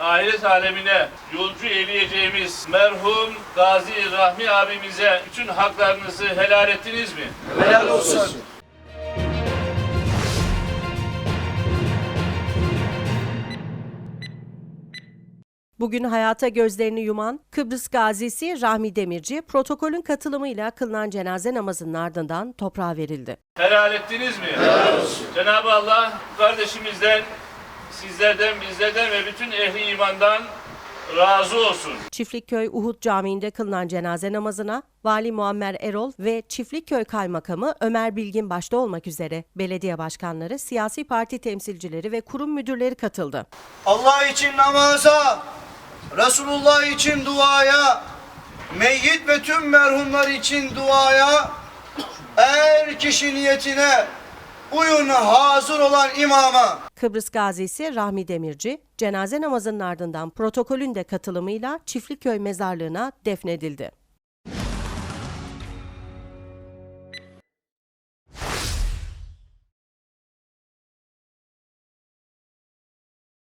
ahiret alemine yolcu eyleyeceğimiz merhum Gazi Rahmi abimize bütün haklarınızı helal ettiniz mi? Helal olsun. Bugün hayata gözlerini yuman Kıbrıs gazisi Rahmi Demirci protokolün katılımıyla kılınan cenaze namazının ardından toprağa verildi. Helal ettiniz mi? Helal olsun. Cenab-ı Allah kardeşimizden, sizlerden, bizlerden ve bütün ehli imandan razı olsun. Çiftlikköy Uhud Camii'nde kılınan cenaze namazına Vali Muammer Erol ve Çiftlikköy Kaymakamı Ömer Bilgin başta olmak üzere belediye başkanları, siyasi parti temsilcileri ve kurum müdürleri katıldı. Allah için namaza, Resulullah için duaya, meyyit ve tüm merhumlar için duaya, her kişi niyetine uyun hazır olan imama. Kıbrıs gazisi Rahmi Demirci, cenaze namazının ardından protokolün de katılımıyla Çiftlikköy mezarlığına defnedildi.